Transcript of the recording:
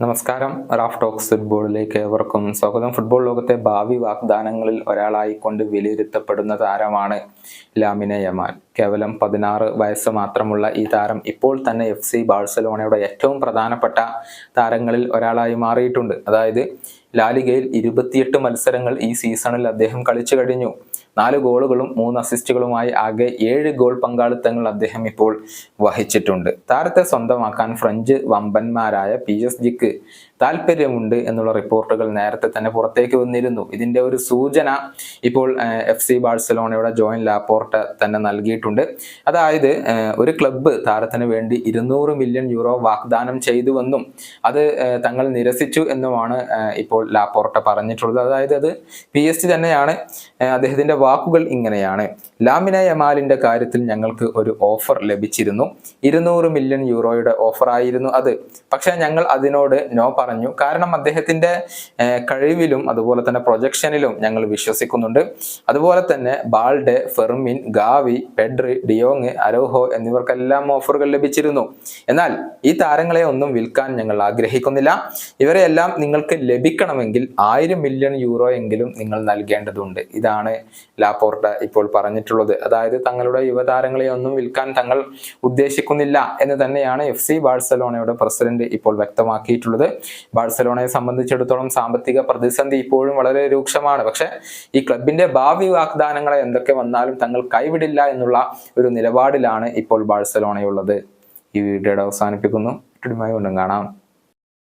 നമസ്കാരം. Raf talks ഫുട്ബോളിലേക്ക് ഏവർക്കും സ്വാഗതം. ഫുട്ബോൾ ലോകത്തെ ഭാവി വാഗ്ദാനങ്ങളിൽ ഒരാളായി കൊണ്ട് വിലയിരുത്തപ്പെടുന്ന താരമാണ് ലാമിനെ യമാൻ കേവലം പതിനാറ് വയസ്സ് മാത്രമുള്ള ഈ താരം ഇപ്പോൾ തന്നെ എഫ് സി ബാഴ്സലോണയുടെ ഏറ്റവും പ്രധാനപ്പെട്ട താരങ്ങളിൽ ഒരാളായി മാറിയിട്ടുണ്ട്. അതായത് ലാലിഗയിൽ ഇരുപത്തിയെട്ട് മത്സരങ്ങൾ ഈ സീസണിൽ അദ്ദേഹം കളിച്ചു കഴിഞ്ഞു. നാല് ഗോളുകളും മൂന്ന് അസിസ്റ്റുകളുമായി ആകെ ഏഴ് ഗോൾ പങ്കാളിത്തങ്ങൾ അദ്ദേഹം ഇപ്പോൾ വഹിച്ചിട്ടുണ്ട്. താരത്തെ സ്വന്തമാക്കാൻ ഫ്രഞ്ച് വമ്പന്മാരായ പി എസ് ജിക്ക് താല്പര്യമുണ്ട് എന്നുള്ള റിപ്പോർട്ടുകൾ നേരത്തെ തന്നെ പുറത്തേക്ക് വന്നിരുന്നു. ഇതിന്റെ ഒരു സൂചന ഇപ്പോൾ എഫ് സി ബാഴ്സലോണയുടെ ജോയിൻ ലാപ്പോർട്ട് തന്നെ നൽകിയിട്ടുണ്ട്. അതായത് ഒരു ക്ലബ്ബ് താരത്തിന് വേണ്ടി ഇരുന്നൂറ് മില്യൺ യൂറോ വാഗ്ദാനം ചെയ്തുവെന്നും അത് തങ്ങൾ നിരസിച്ചു എന്നുമാണ് ഇപ്പോൾ ലാപ്പോർട്ട പറഞ്ഞിട്ടുള്ളത്. അതായത് അത് പി എസ് ടി തന്നെയാണ് അദ്ദേഹത്തിന്റെ വാക്കുകൾ ഇങ്ങനെയാണ്. ലാമിന യമാലിന്റെ കാര്യത്തിൽ ഞങ്ങൾക്ക് ഒരു ഓഫർ ലഭിച്ചിരുന്നു. ഇരുന്നൂറ് മില്യൺ യൂറോയുടെ ഓഫർ ആയിരുന്നു അത്. പക്ഷേ ഞങ്ങൾ അതിനോട് നോ കാരണം അദ്ദേഹത്തിന്റെ കഴിവിലും അതുപോലെ തന്നെ പ്രൊജക്ഷനിലും ഞങ്ങൾ വിശ്വസിക്കുന്നുണ്ട്. അതുപോലെ തന്നെ Balde Fermin Gavi Pedri de Jong Araujo എന്നിവർക്കെല്ലാം ഓഫറുകൾ ലഭിച്ചിരുന്നു. എന്നാൽ ഈ താരങ്ങളെ ഒന്നും വിൽക്കാൻ ഞങ്ങൾ ആഗ്രഹിക്കുന്നില്ല. ഇവരെയെല്ലാം നിങ്ങൾക്ക് ലഭിക്കണമെങ്കിൽ ആയിരം മില്യൺ യൂറോ എങ്കിലും നിങ്ങൾ നൽകേണ്ടതുണ്ട്. ഇതാണ് ലാപ്പോർട്ട ഇപ്പോൾ പറഞ്ഞിട്ടുള്ളത്. അതായത് തങ്ങളുടെ യുവതാരങ്ങളെ ഒന്നും വിൽക്കാൻ തങ്ങൾ ഉദ്ദേശിക്കുന്നില്ല എന്ന് തന്നെയാണ് എഫ് സി ബാഴ്സലോണയുടെ പ്രസിഡന്റ് ഇപ്പോൾ വ്യക്തമാക്കിയിട്ടുള്ളത്. ബാഴ്സലോണയെ സംബന്ധിച്ചിടത്തോളം സാമ്പത്തിക പ്രതിസന്ധി ഇപ്പോഴും വളരെ രൂക്ഷമാണ്. പക്ഷേ ഈ ക്ലബിന്റെ ഭാവി വാഗ്ദാനങ്ങളെ എന്തൊക്കെ വന്നാലും തങ്ങൾ കൈവിടില്ല എന്നുള്ള ഒരു നിലപാടിലാണ് ഇപ്പോൾ ബാഴ്സലോണയുള്ളത്. ഈ വീഡിയോയുടെ അവസാനിപ്പിക്കുന്നു. കാണാം.